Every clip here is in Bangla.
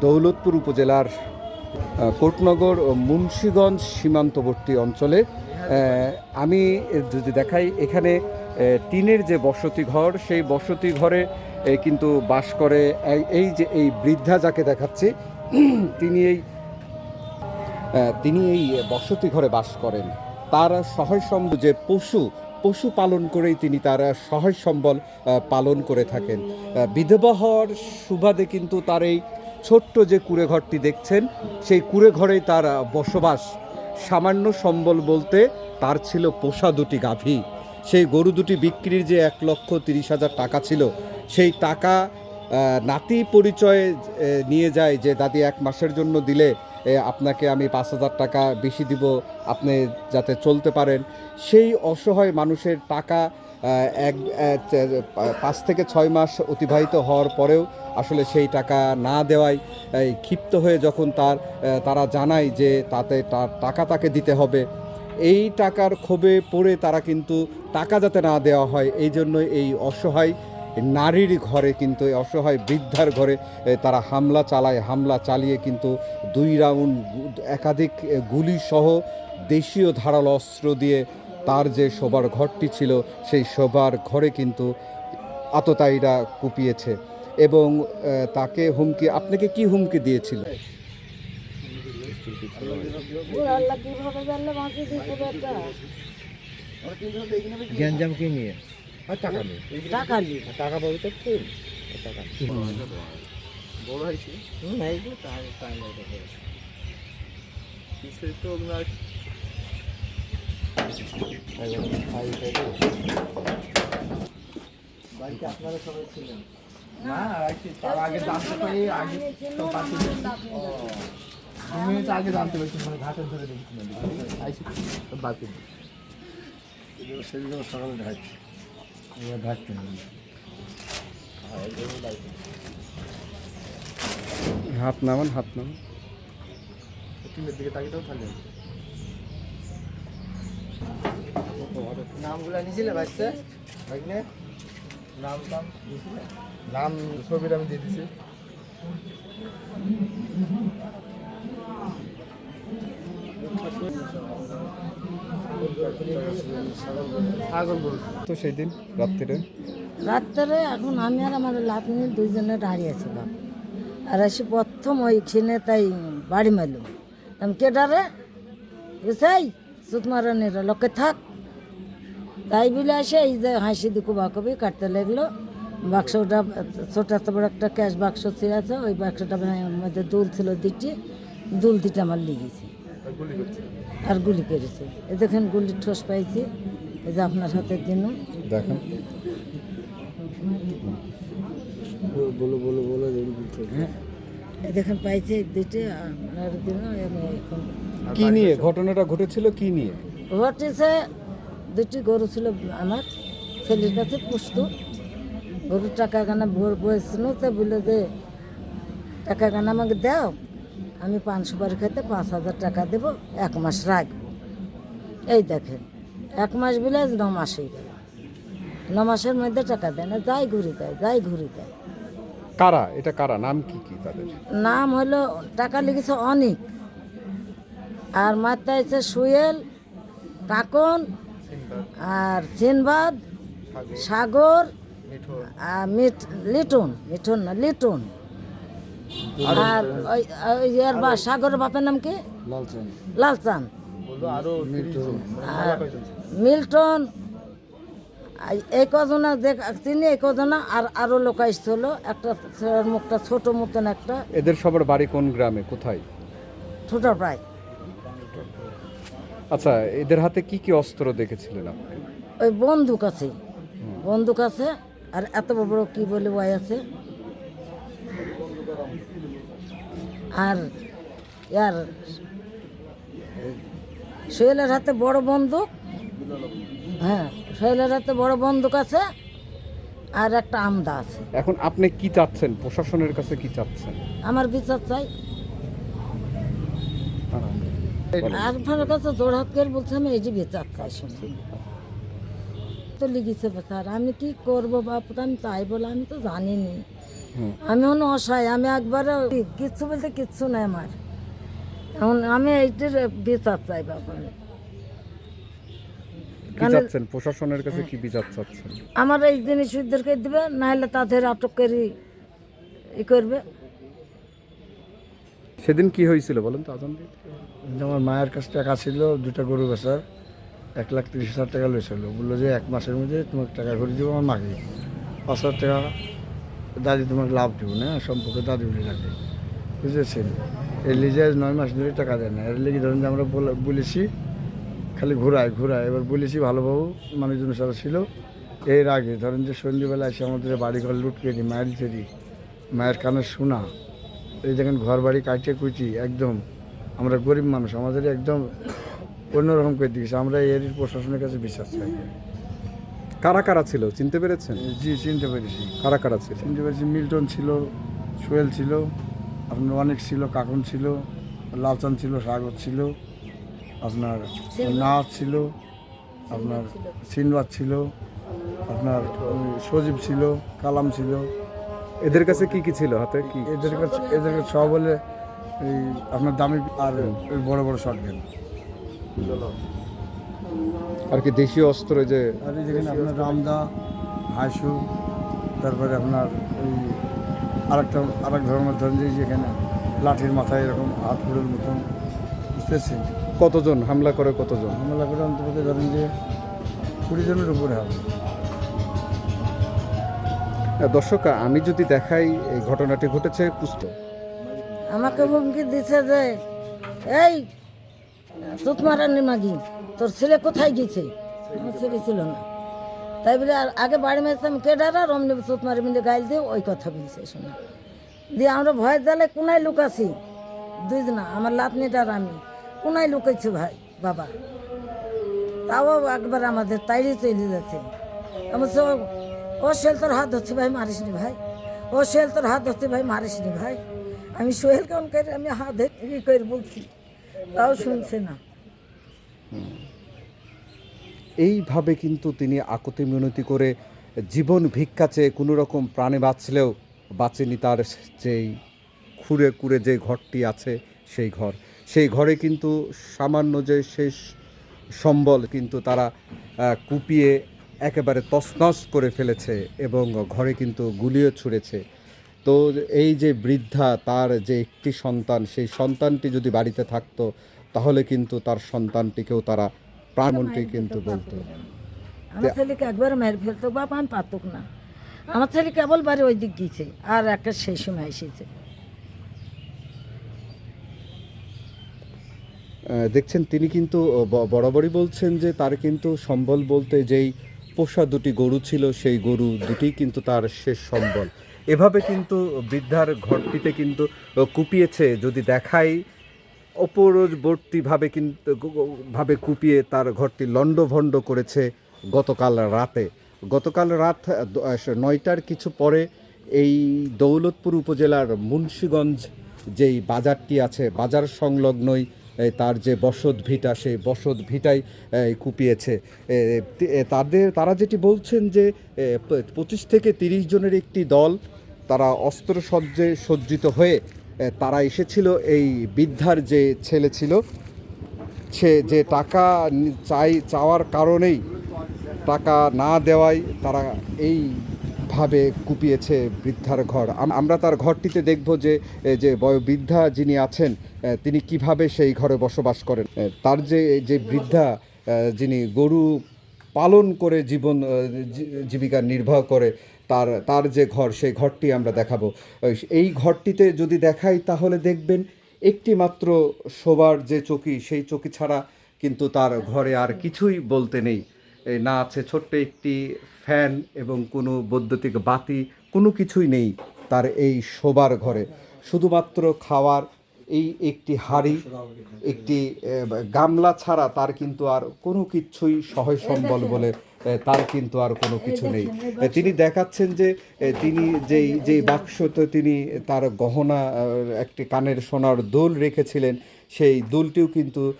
দৌলতপুর উপজেলার কোটনগর ও মুন্সীগঞ্জ সীমান্তবর্তী অঞ্চলে আমি যদি দেখাই, এখানে টিনের যে বসতি ঘর, সেই বসতি ঘরে কিন্তু বাস করে এই- যে, এই বৃদ্ধা যাকে দেখাচ্ছি, তিনি এই তিনি এই বসতি ঘরে বাস করেন। তার সহায় সম্বল যে পশু পশু পালন করেই তিনি তার সহায় সম্বল পালন করে থাকেন। বিধবা হওয়ার সুবাদে কিন্তু তার এই ছোট্ট যে কুড়ে ঘরটি দেখছেন, সেই কুড়ে ঘরেই তার বসবাস। সামান্য সম্বল বলতে তার ছিল পোষা দুটি গাভী। সেই গরু দুটি বিক্রির যে এক লক্ষ তিরিশ হাজার টাকা ছিল, সেই টাকা নাতি পরিচয়ে নিয়ে যায় যে, দাদি, এক মাসের জন্য দিলে আপনাকে আমি পাঁচ হাজার টাকা বেশি দিব, আপনি যাতে চলতে পারেন। সেই অসহায় মানুষের টাকা এক পাঁচ থেকে ছয় মাস অতিবাহিত হওয়ার পরেও আসলে সেই টাকা না দেওয়ায় ক্ষিপ্ত হয়ে যখন তার তারা জানায় যে তাতে তার টাকা তাকে দিতে হবে, এই টাকার ক্ষোভে পড়ে তারা কিন্তু টাকা যাতে না দেওয়া হয়, এই জন্য এই অসহায় নারীর ঘরে কিন্তু এই অসহায় বৃদ্ধার ঘরে তারা হামলা চালায় হামলা চালিয়ে কিন্তু দুই রাউন্ড একাধিক এ, গুলি সহ দেশীয় ধারাল অস্ত্র দিয়ে তার যে শোবার ঘরটি ছিল সেই শোবার ঘরে কিন্তু আততায়ীরা কুপিয়েছে এবং তাকে হুমকি আপনাকে কি হুমকি দিয়েছিল? গ্যাঞ্জাম কে নিয়ে? আর টাকা নেই। টাকা নি টাকা পাবো তো ঠিক টাকা বড় হয়েছে? হুম এইগুলো তাই তাই লাগে কিছু তো আপনার বাড়িতে আপনারা সবাই ছিলেন? না আগে তার আগে জানতে পারি আগে তো বাকি দু মিনিট আগে জানতে পারছি মানে ঘাটে ধরে দেখছিলাম আইসি বাকি সকালে দেখাচ্ছি। নেই হাত নামান হাত নামান। দিকে তাকিয়েও থাকলেন নামগুলো নিয়েছিলে বাচ্চা? ভাগনে? নাম টাম নাম ছবিটা আমি দিয়ে দিছি। তো সেই দিন রাত্রিরে রাত্রে এখন আমি আর আমার লাতনি দুইজনে দাঁড়িয়েছিলাম আর এসে প্রথম ওইখানে তাই বাড়ি মারল আমি কে ডারে? বুঝাই সুত মারানির লোকে থাক। তাই বলে আসে এই যে হাসি দিকু বাকবি কাটতে লাগল। বাক্সটা ছোট এত বড় একটা ক্যাশ বাক্স ছিল আছে ওই বাক্সটা মধ্যে দুল ছিল দুটি দুল দুটি আমার লেগেছে। আর গুলি করছে। এ দেখেন গুলি ঠোস পাইছি। এই যে আপনার হাতের দিন দেখেন। বলো বলো বলো হ্যাঁ। দেখেন পাইছে দুটি আপনার এখন কি নিয়ে? ঘটনাটা ঘটেছিল কি নিয়ে? ঘটেছে দুটি গরু ছিল আমার ছেলের কাছে পুষতো। গরুর টাকা গানা ভোর বয়েছিল তো বলে যে টাকা গানা আমাকে দাও আমি পান সুপারি খেতে পাঁচ হাজার টাকা দেবো এক মাস রাখব। এই দেখেন এক মাস বলে ন মাস হয়ে গেল। ন মাসের মধ্যে টাকা দেয় না যাই ঘুরি দেয় যাই ঘুরি দেয়। কারা? এটা কারা? নাম কি কি তাদের? নাম হলো টাকা লিখেছে অনেক। আর মাত্রা আছে সুয়েল কাকন আর সিনবাদ সাগর আর মিঠ লিটন মিঠুন না লিটন। আর ওই ওই ইয়ার বা সাগরের বাপের নাম কি? লালচান। লালচান। আর মিল্টন। এই কজনা দেখ তিনি এই কজনা আর আরও লোক আসছিল একটা ছেলের মুখটা ছোট মতন একটা। এদের সবার বাড়ি কোন গ্রামে? কোথায়? ছোট প্রায়। আচ্ছা এদের হাতে কি কি অস্ত্র দেখেছিলেন আপনি? ওই বন্দুক আছে। বন্দুক আছে। আর এত বড় বড় কি বলে ওয়াই আছে। আর ইয়ার সোহেলের হাতে বড় বন্দুক। হ্যাঁ সোহেলের হাতে বড় বন্দুক আছে আর একটা আমদা আছে। এখন আপনি কি চাচ্ছেন? প্রশাসনের কাছে কি চাচ্ছেন? আমার বিচার চাই। আর আপনার কাছে জোড়হাত করে বলছে আমি এই যে বিচার চাই শুনি তো লিখেছে স্যার আমি কি করব বাপ? আমি চাই বলে আমি তো জানিনি। আমি হন অসহায় আমি একবারে কিচ্ছু বলতে কিচ্ছু নাই আমার। এখন আমি এইটির বিচার চাই বাবা। কি চাচ্ছেন? প্রশাসনের কাছে কি বিচার চাচ্ছেন? আমার এই জিনিস ওদেরকে দিবে নাহলে তাদের আটক করে ই করবে। সেদিন কি হয়েছিল বলেন তো আজান আমার মায়ের কাছে টাকা ছিল দুটা গরু বেচার এক লাখ তিরিশ হাজার টাকা লইছিল। বলল যে এক মাসের মধ্যে তোমাকে টাকা করে দেবো আমার মাকে। পাঁচ হাজার টাকা দাদি তোমাকে লাভ দেবো না, সম্পর্কে দাদি বলে রাখে বুঝেছেন? এই লিজে নয় মাস ধরে টাকা দেয় না। এর লিগে ধরেন যে আমরা বলেছি, খালি ঘোরায় ঘোরায়। এবার বলেছি ভালোবাবু মানুষজন সারা ছিল। এর আগে ধরেন যে সন্ধ্যেবেলা এসে আমাদের বাড়ি ঘর লুট করে মায়ের তৈরি মায়ের কানে শোনা, এই দেখেন ঘর বাড়ি কাটিয়ে কুচি একদম আমরা গরিব মানুষ আমাদের একদম অন্যরকম করে দিয়েছে। আমরা এর প্রশাসনের কাছে বিশ্বাস চাই। কারা কারা ছিল? চিনতে পেরেছেন? জি চিনতে পেরেছি। কারা কারা ছিল? চিনতে পেরেছি মিল্টন ছিল সোহেল ছিল আপনার অনেক ছিল কাকন ছিল লালচান ছিল সাগর ছিল আপনার নাচ ছিল আপনার সিনবাদ ছিল। আপনার সজীব ছিল কালাম ছিল। এদের কাছে কি কি ছিল হাতে? কি? এদের কাছে এদের কাছে সব বলে এই আপনার দামি আর ওই বড় বড় শর্ট গেম আর কি দেশীয় অস্ত্র যে আর এই যেখানে আপনার রামদা হাসু তারপরে আপনার ওই আরেকটা আরেক ধরনের ধরেন যে যেখানে লাঠির মাথায় এরকম হাত ফুলের মতন বুঝতেছেন? কতজন? হামলা করে কতজন? হামলা করে অন্তত ধরেন যে কুড়ি জনের উপরে হবে। দর্শক আমি যদি দেখাই এই ঘটনাটি ঘটেছে পুস্ত আমাকে হুমকি দিছে যে এই সুত মারানি মাগি। তোর ছেলে কোথায় গেছে? আমার ছেলে ছিল না। তাই বলে আর আগে বাড়ি মেরেছিলাম কে ডারা রমনি সুত মারি মিলে গাইল দিয়ে ওই কথা বলছে শোনা। দিয়ে আমরা ভয় দিলে কোনায় লুকাছি? দুইজনা, আমার লাতনিটা আর আমি। কোনায় লুকাইছি ভাই, বাবা? তাও একবার আমাদের তাইরে চলে যাচ্ছে। আমার সব ও শেল তোর হাত ধরছে ভাই, মারিস নি ভাই? ও শেল তোর হাত ধরছে ভাই, মারিস নি ভাই? আমি সোহেল কেমন করে আমি হাত ধরে করে বলছি? তাও শুনছে না। এইভাবে কিন্তু তিনি আকতি মিনতি করে জীবন ভিক্ষা চেয়ে কোনো রকম প্রাণে বাঁচলেও বাঁচেনি তার যেই খুঁড়ে কুড়ে যে ঘরটি আছে সেই ঘর। সেই ঘরে কিন্তু সামান্য যে শেষ সম্বল কিন্তু তারা কুপিয়ে একেবারে তছনছ করে ফেলেছে এবং ঘরে কিন্তু গুলিও ছুঁড়েছে। তো এই যে বৃদ্ধা তার যে একটি সন্তান সেই সন্তানটি যদি বাড়িতে থাকতো তাহলে কিন্তু তার সন্তানটিকেও তারা প্রাণমন্ত্রী কিন্তু বলতো। আমার ছেলেকে একবার মেরে ফেলতো বাপ আমি পারতুক না। আমার ছেলে কেবল বাড়ি ওই দিক গিয়েছে আর একটা সেই সময় এসেছে। দেখছেন তিনি কিন্তু বরাবরই বলছেন যে তার কিন্তু সম্বল বলতে যেই পোষা দুটি গরু ছিল সেই গরু দুটি কিন্তু তার শেষ সম্বল। এভাবে কিন্তু বৃদ্ধার ঘরটিতে কিন্তু কুপিয়েছে। যদি দেখাই, অপরবর্তীভাবে কিন্তু ভাবে কুপিয়ে তার ঘরটি লণ্ডভণ্ড করেছে গতকাল রাতে। গতকাল রাত নয়টার কিছু পরে এই দৌলতপুর উপজেলার মুন্সীগঞ্জ যেই বাজারটি আছে, বাজার সংলগ্নই তার যে বসত ভিটা, সেই বসত ভিটাই কুপিয়েছে। তাদের, তারা যেটি বলছেন যে পঁচিশ থেকে তিরিশ জনের একটি দল তারা অস্ত্রসজ্জে সজ্জিত হয়ে তারা এসেছিল এই বৃদ্ধার যে ছেলে ছিল। সে যে টাকা চাই, চাওয়ার কারণেই টাকা না দেওয়ায় তারা এইভাবে কুপিয়েছে বৃদ্ধার ঘর। আমরা তার ঘরটিতে দেখব যে যে বয়, বৃদ্ধা যিনি আছেন তিনি কীভাবে সেই ঘরে বসবাস করেন। তার যে যে বৃদ্ধা যিনি গরু পালন করে জীবন জীবিকা নির্বাহ করে তার তার যে ঘর, সেই ঘরটি আমরা দেখাবো। এই ঘরটিতে যদি দেখাই, তাহলে দেখবেন একটি মাত্র শোবার যে চকি, সেই চকি ছাড়া কিন্তু তার ঘরে আর কিছুই বলতে নেই। না আছে ছোট্ট একটি ফ্যান এবং কোনো বৈদ্যুতিক বাতি, কোনো কিছুই নেই তার এই শোবার ঘরে। শুধুমাত্র খাওয়ার এই একটি হাড়ি, একটি গামলা ছাড়া তার কিন্তু আর কোনো কিছুই সহায় সম্বল বলে তার কিন্তু আর কোনো কিছু নেই। তিনি দেখাচ্ছেন যে তিনি যেই যেই বাক্সতে তিনি তার গহনা একটি কানের সোনার দোল রেখেছিলেন সেই দোলটিও কিন্তু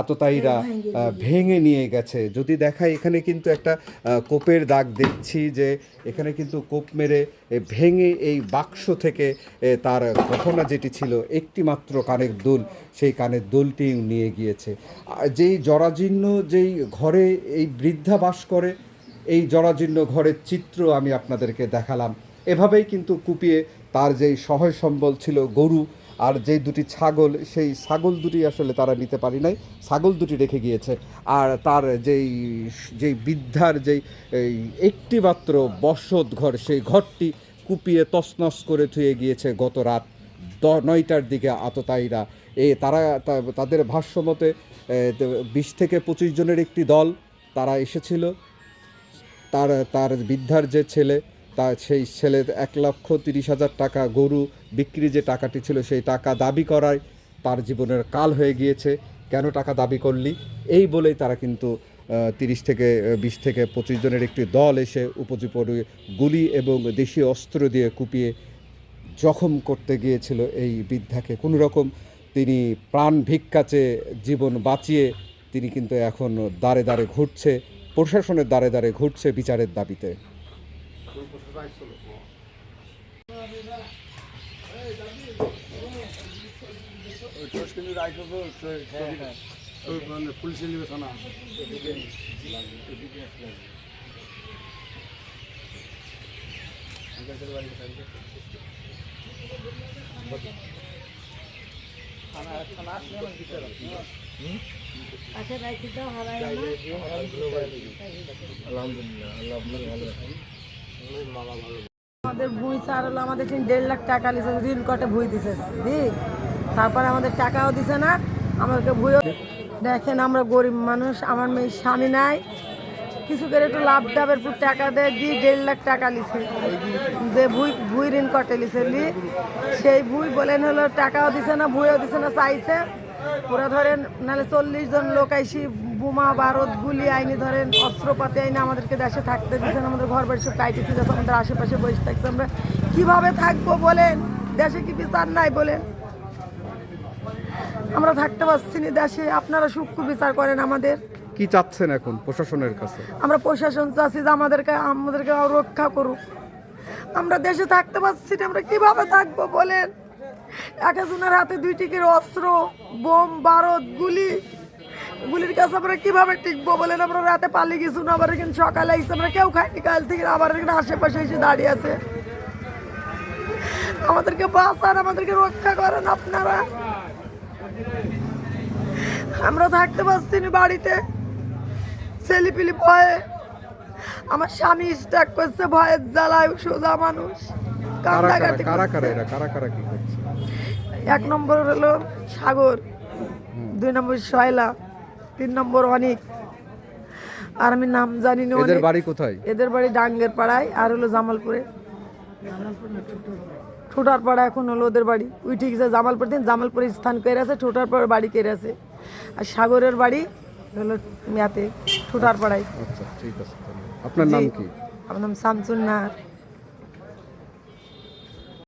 আততায়ীরা ভেঙে নিয়ে গেছে। যদি দেখায় এখানে কিন্তু একটা কোপের দাগ দেখছি যে এখানে কিন্তু কোপ মেরে ভেঙে এই বাক্স থেকে তার গহনা যেটি ছিল একটি মাত্র কানের দুল সেই কানের দুলটি নিয়ে গিয়েছে। যেই জরাজীর্ণ যেই ঘরে এই বৃদ্ধা বাস করে এই জরাজীর্ণ ঘরের চিত্র আমি আপনাদেরকে দেখালাম। এভাবেই কিন্তু কুপিয়ে তার যেই সহায় সম্বল ছিল গরু আর যেই দুটি ছাগল, সেই ছাগল দুটি আসলে তারা নিতে পারি নাই, ছাগল দুটি রেখে গিয়েছে। আর তার যেই যেই বৃদ্ধার যেই একটি মাত্র বসত ঘর, সেই ঘরটি কুপিয়ে তছনছ করে থুয়ে গিয়েছে গত রাত নয়টার দিকে আততায়ীরা। এ তারা তাদের ভাষ্যমতে বিশ থেকে পঁচিশ জনের একটি দল তারা এসেছিল। তার তার বৃদ্ধার যে ছেলে তার সেই ছেলে এক লক্ষ তিরিশ হাজার টাকা গরু বিক্রি যে টাকাটি ছিল সেই টাকা দাবি করায় তার জীবনের কাল হয়ে গিয়েছে। কেন টাকা দাবি করলি? এই বলেই তারা কিন্তু তিরিশ থেকে বিশ থেকে পঁচিশ জনের একটি দল এসে উপযোগী গুলি এবং দেশীয় অস্ত্র দিয়ে কুপিয়ে জখম করতে গিয়েছিল এই বৃদ্ধাকে। কোনো রকম তিনি প্রাণ ভিক্ষাচে জীবন বাঁচিয়ে তিনি কিন্তু এখন দাঁড়ে দাঁড়ে ঘুরছে, প্রশাসনের দাঁড়ে দাঁড়ে ঘুরছে বিচারের দাবিতে। পুলিশে নিবে থানা আচ্ছা রাখি তো হারাই না আলহামদুলিল্লাহ আল্লাহ আপনার ভালো আমাদের ভুঁই চার হলো আমাদের দেড় লাখ টাকা লিখে ঋণ কটে ভুঁই দিছে, দি? তারপরে আমাদের টাকাও দিছে না, আমাদেরকে ভুঁইও দেখেন আমরা গরিব মানুষ, আমার মেয়ের স্বামী নাই। কিছু করে একটু লাভ ডাবের পুর টাকা দেয় দিয়ে দেড় লাখ টাকা লিছে যে ভুই ভুই ঋণ কটে লিছে লি সেই ভুই বলেন হলো টাকাও দিছে না, ভুইও দিছে না, চাইছে। পুরো ধরেন নাহলে চল্লিশ জন লোক আইসি বোমা বারুদ গুলি আইনি ধরেন অস্ত্রপাতি আইনি আমাদেরকে দেশে থাকতে দিচ্ছেন আমাদের ঘর বাড়ি সব কাইটে আছে আমাদের আশেপাশে বসে থাকতে আমরা। কীভাবে থাকব বলেন? দেশে কি বিচার নাই বলেন? আমরা থাকতে পারছি না দেশে আপনারা সূক্ষ্ম বিচার করেন আমাদের। কি চাচ্ছেন এখন প্রশাসনের কাছে? আমরা প্রশাসন চাচ্ছি যে আমাদেরকে আমাদেরকে রক্ষা করুক। আমরা দেশে থাকতে পারছি না আমরা কীভাবে থাকব বলেন? এক একজনের হাতে দুই টিকির অস্ত্র বোম বারদ গুলি। গুলির কাছে আমরা কীভাবে টিকবো বলেন? আমরা রাতে পালিয়ে গেছি না আবার এখানে সকালে এসে আমরা কেউ খাইনি কাল থেকে আবার এখানে আশেপাশে এসে দাঁড়িয়ে আছে। আমাদেরকে বাঁচান আমাদেরকে রক্ষা করেন আপনারা। আমরা থাকতে পারছি না বাড়িতে। ছেলেপিলি ভয়ে। আমার স্বামী স্টাক করছে ভয়ের জ্বালায় সোজা মানুষ। কান্দাকাটি এক নম্বর হলো সাগর দুই নম্বর শয়লা। তিন নম্বর অনিক আর আমি নাম জানি না এদের বাড়ি কোথায়? এদের বাড়ি ডাঙ্গের পাড়ায় আর হলো জামালপুরে। ঠোঁটার পাড়া এখন হলো ওদের বাড়ি। ওই ঠিক আছে জামালপুর দিন জামালপুরে স্থান করে আছে ঠোঁটার পাড়া বাড়ি করে আছে। আর সাগরের বাড়ি হলো মেয়াতে ঠোঁটার পাড়ায় আচ্ছা ঠিক আছে আপনার নাম। কি? আমার নাম শামসুন নাহার